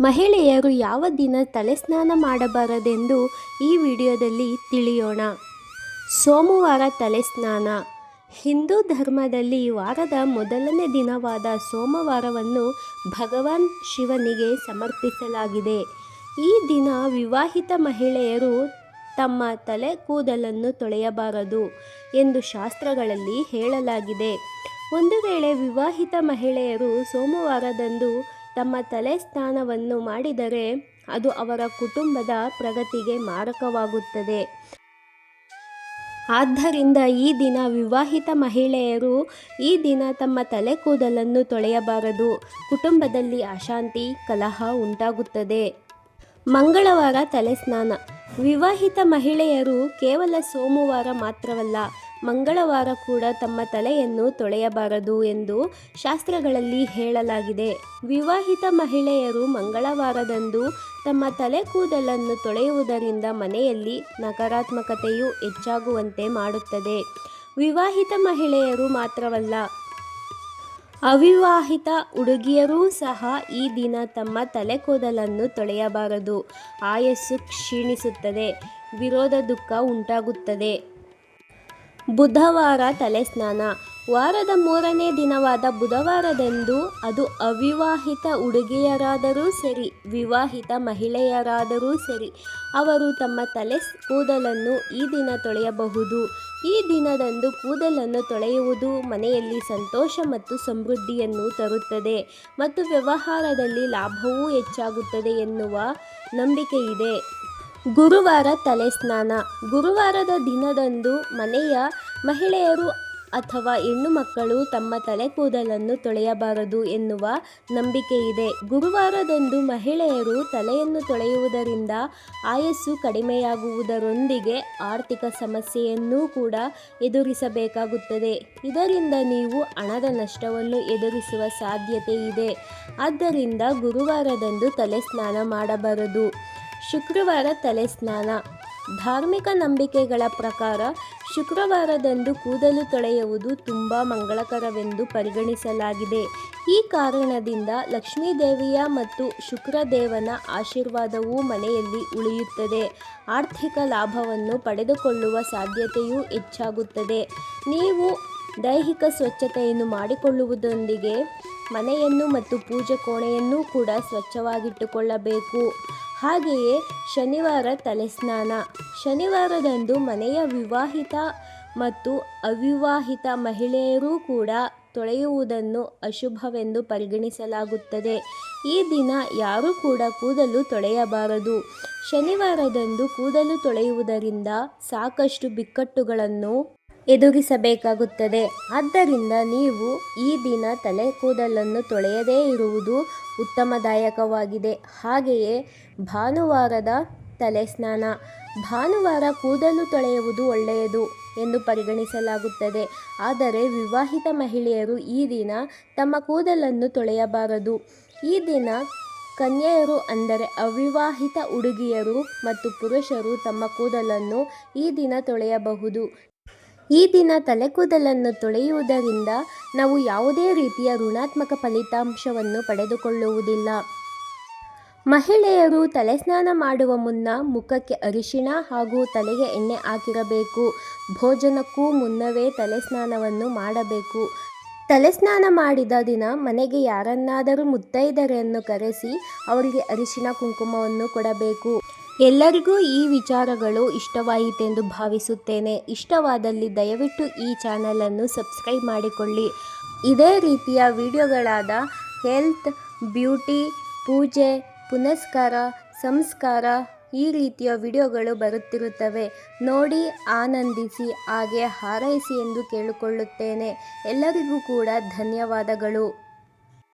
ಮಹಿಳೆಯರು ಯಾವ ದಿನ ತಲೆಸ್ನಾನ ಮಾಡಬಾರದೆಂದು ಈ ವಿಡಿಯೋದಲ್ಲಿ ತಿಳಿಯೋಣ. ಸೋಮವಾರ ತಲೆಸ್ನಾನ. ಹಿಂದೂ ಧರ್ಮದಲ್ಲಿ ವಾರದ ಮೊದಲನೇ ದಿನವಾದ ಸೋಮವಾರವನ್ನು ಭಗವಾನ್ ಶಿವನಿಗೆ ಸಮರ್ಪಿಸಲಾಗಿದೆ. ಈ ದಿನ ವಿವಾಹಿತ ಮಹಿಳೆಯರು ತಮ್ಮ ತಲೆ ಕೂದಲನ್ನು ತೊಳೆಯಬಾರದು ಎಂದು ಶಾಸ್ತ್ರಗಳಲ್ಲಿ ಹೇಳಲಾಗಿದೆ. ಒಂದು ವೇಳೆ ವಿವಾಹಿತ ಮಹಿಳೆಯರು ಸೋಮವಾರದಂದು ತಮ್ಮ ತಲೆ ಸ್ನಾನವನ್ನು ಮಾಡಿದರೆ ಅದು ಅವರ ಕುಟುಂಬದ ಪ್ರಗತಿಗೆ ಮಾರಕವಾಗುತ್ತದೆ. ಆದ್ದರಿಂದ ಈ ದಿನ ವಿವಾಹಿತ ಮಹಿಳೆಯರು ಈ ದಿನ ತಮ್ಮ ತಲೆ ಕೂದಲನ್ನು ತೊಳೆಯಬಾರದು. ಕುಟುಂಬದಲ್ಲಿ ಅಶಾಂತಿ, ಕಲಹ ಉಂಟಾಗುತ್ತದೆ. ಮಂಗಳವಾರ ತಲೆ ಸ್ನಾನ ವಿವಾಹಿತ ಮಹಿಳೆಯರು ಕೇವಲ ಸೋಮವಾರ ಮಾತ್ರವಲ್ಲ ಮಂಗಳವಾರ ಕೂಡ ತಮ್ಮ ತಲೆಯನ್ನು ತೊಳೆಯಬಾರದು ಎಂದು ಶಾಸ್ತ್ರಗಳಲ್ಲಿ ಹೇಳಲಾಗಿದೆ. ವಿವಾಹಿತ ಮಹಿಳೆಯರು ಮಂಗಳವಾರದಂದು ತಮ್ಮ ತಲೆ ಕೂದಲನ್ನು ತೊಳೆಯುವುದರಿಂದ ಮನೆಯಲ್ಲಿ ನಕಾರಾತ್ಮಕತೆಯು ಹೆಚ್ಚಾಗುವಂತೆ ಮಾಡುತ್ತದೆ. ವಿವಾಹಿತ ಮಹಿಳೆಯರು ಮಾತ್ರವಲ್ಲ, ಅವಿವಾಹಿತ ಹುಡುಗಿಯರೂ ಸಹ ಈ ದಿನ ತಮ್ಮ ತಲೆ ಕೂದಲನ್ನು ತೊಳೆಯಬಾರದು. ಆಯಸ್ಸು ಕ್ಷೀಣಿಸುತ್ತದೆ, ವಿರೋಧ ದುಃಖ ಉಂಟಾಗುತ್ತದೆ. ಬುಧವಾರ ತಲೆಸ್ನಾನ. ವಾರದ ಮೂರನೇ ದಿನವಾದ ಬುಧವಾರದಂದು ಅದು ಅವಿವಾಹಿತ ಹುಡುಗಿಯರಾದರೂ ಸರಿ, ವಿವಾಹಿತ ಮಹಿಳೆಯರಾದರೂ ಸರಿ, ಅವರು ತಮ್ಮ ತಲೆ ಕೂದಲನ್ನು ಈ ದಿನ ತೊಳೆಯಬಹುದು. ಈ ದಿನದಂದು ಕೂದಲನ್ನು ತೊಳೆಯುವುದು ಮನೆಯಲ್ಲಿ ಸಂತೋಷ ಮತ್ತು ಸಮೃದ್ಧಿಯನ್ನು ತರುತ್ತದೆ ಮತ್ತು ವ್ಯವಹಾರದಲ್ಲಿ ಲಾಭವೂ ಹೆಚ್ಚಾಗುತ್ತದೆ ಎನ್ನುವ ನಂಬಿಕೆ ಇದೆ ಗುರುವಾರ ತಲೆಸ್ನಾನ ಗುರುವಾರದ ದಿನದಂದು ಮನೆಯ ಮಹಿಳೆಯರು ಅಥವಾ ಹೆಣ್ಣು ಮಕ್ಕಳು ತಮ್ಮ ತಲೆ ಕೂದಲನ್ನು ತೊಳೆಯಬಾರದು ಎನ್ನುವ ನಂಬಿಕೆ ಇದೆ ಗುರುವಾರದಂದು ಮಹಿಳೆಯರು ತಲೆಯನ್ನು ತೊಳೆಯುವುದರಿಂದ ಆಯಸ್ಸು ಕಡಿಮೆಯಾಗುವುದರೊಂದಿಗೆ ಆರ್ಥಿಕ ಸಮಸ್ಯೆಯನ್ನೂ ಕೂಡ ಎದುರಿಸಬೇಕಾಗುತ್ತದೆ. ಇದರಿಂದ ನೀವು ಹಣದ ನಷ್ಟವನ್ನು ಎದುರಿಸುವ ಸಾಧ್ಯತೆ ಇದೆ ಆದ್ದರಿಂದ ಗುರುವಾರದಂದು ತಲೆ ಸ್ನಾನ ಮಾಡಬಾರದು. ಶುಕ್ರವಾರ ತಲೆ ಸ್ನಾನ ಧಾರ್ಮಿಕ ನಂಬಿಕೆಗಳ ಪ್ರಕಾರ ಶುಕ್ರವಾರದಂದು ಕೂದಲು ತೊಳೆಯುವುದು ತುಂಬ ಮಂಗಳಕರವೆಂದು ಪರಿಗಣಿಸಲಾಗಿದೆ. ಈ ಕಾರಣದಿಂದ ಲಕ್ಷ್ಮೀದೇವಿಯ ಮತ್ತು ಶುಕ್ರದೇವನ ಆಶೀರ್ವಾದವೂ ಮನೆಯಲ್ಲಿ ಉಳಿಯುತ್ತದೆ. ಆರ್ಥಿಕ ಲಾಭವನ್ನು ಪಡೆದುಕೊಳ್ಳುವ ಸಾಧ್ಯತೆಯೂ ಹೆಚ್ಚಾಗುತ್ತದೆ. ನೀವು ದೈಹಿಕ ಸ್ವಚ್ಛತೆಯನ್ನು ಮಾಡಿಕೊಳ್ಳುವುದರೊಂದಿಗೆ ಮನೆಯನ್ನು ಮತ್ತು ಪೂಜೆ ಕೋಣೆಯನ್ನು ಕೂಡ ಸ್ವಚ್ಛವಾಗಿಟ್ಟುಕೊಳ್ಳಬೇಕು. ಹಾಗೆಯೇ ಶನಿವಾರ ತಲೆಸ್ನಾನ. ಶನಿವಾರದಂದು ಮನೆಯ ವಿವಾಹಿತ ಮತ್ತು ಅವಿವಾಹಿತ ಮಹಿಳೆಯರೂ ಕೂಡ ತೊಳೆಯುವುದನ್ನು ಅಶುಭವೆಂದು ಪರಿಗಣಿಸಲಾಗುತ್ತದೆ. ಈ ದಿನ ಯಾರೂ ಕೂಡ ಕೂದಲು ತೊಳೆಯಬಾರದು. ಶನಿವಾರದಂದು ಕೂದಲು ತೊಳೆಯುವುದರಿಂದ ಸಾಕಷ್ಟು ಬಿಕ್ಕಟ್ಟುಗಳನ್ನು ಎದುರಿಸಬೇಕಾಗುತ್ತದೆ ಆದ್ದರಿಂದ ನೀವು ಈ ದಿನ ತಲೆ ಕೂದಲನ್ನು ತೊಳೆಯದೇ ಇರುವುದು ಉತ್ತಮದಾಯಕವಾಗಿದೆ. ಹಾಗೆಯೇ ಭಾನುವಾರದ ತಲೆ ಸ್ನಾನ. ಭಾನುವಾರ ಕೂದಲು ತೊಳೆಯುವುದು ಒಳ್ಳೆಯದು ಎಂದು ಪರಿಗಣಿಸಲಾಗುತ್ತದೆ. ಆದರೆ ವಿವಾಹಿತ ಮಹಿಳೆಯರು ಈ ದಿನ ತಮ್ಮ ಕೂದಲನ್ನು ತೊಳೆಯಬಾರದು. ಈ ದಿನ ಕನ್ಯೆಯರು ಅಂದರೆ ಅವಿವಾಹಿತ ಹುಡುಗಿಯರು ಮತ್ತು ಪುರುಷರು ತಮ್ಮ ಕೂದಲನ್ನು ಈ ದಿನ ತೊಳೆಯಬಹುದು. ಈ ದಿನ ತಲೆ ಕೂದಲನ್ನು ತೊಳೆಯುವುದರಿಂದ ನಾವು ಯಾವುದೇ ರೀತಿಯ ಋಣಾತ್ಮಕ ಫಲಿತಾಂಶವನ್ನು ಪಡೆದುಕೊಳ್ಳುವುದಿಲ್ಲ. ಮಹಿಳೆಯರು ತಲೆ ಸ್ನಾನ ಮಾಡುವ ಮುನ್ನ ಮುಖಕ್ಕೆ ಅರಿಶಿಣ ಹಾಗೂ ತಲೆಗೆ ಎಣ್ಣೆ ಹಾಕಿರಬೇಕು. ಭೋಜನಕ್ಕೂ ಮುನ್ನವೇ ತಲೆ ಸ್ನಾನವನ್ನು ಮಾಡಬೇಕು. ತಲೆ ಸ್ನಾನ ಮಾಡಿದ ದಿನ ಮನೆಗೆ ಯಾರನ್ನಾದರೂ ಮುತ್ತೈದರೆಯನ್ನು ಕರೆಸಿ ಅವರಿಗೆ ಅರಿಶಿಣ, ಕುಂಕುಮವನ್ನು ಕೊಡಬೇಕು. ಎಲ್ಲರಿಗೂ ಈ ವಿಚಾರಗಳು ಇಷ್ಟವಾಯಿತೆಂದು ಭಾವಿಸುತ್ತೇನೆ. ಇಷ್ಟವಾದಲ್ಲಿ ದಯವಿಟ್ಟು ಈ ಚಾನಲನ್ನು ಸಬ್ಸ್ಕ್ರೈಬ್ ಮಾಡಿಕೊಳ್ಳಿ. ಇದೇ ರೀತಿಯ ವಿಡಿಯೋಗಳಾದ ಹೆಲ್ತ್, ಬ್ಯೂಟಿ, ಪೂಜೆ, ಪುನಸ್ಕಾರ, ಸಂಸ್ಕಾರ ಈ ರೀತಿಯ ವಿಡಿಯೋಗಳು ಬರುತ್ತಿರುತ್ತವೆ. ನೋಡಿ, ಆನಂದಿಸಿ, ಹಾಗೆ ಹಾರೈಸಿ ಎಂದು ಕೇಳಿಕೊಳ್ಳುತ್ತೇನೆ. ಎಲ್ಲರಿಗೂ ಕೂಡ ಧನ್ಯವಾದಗಳು.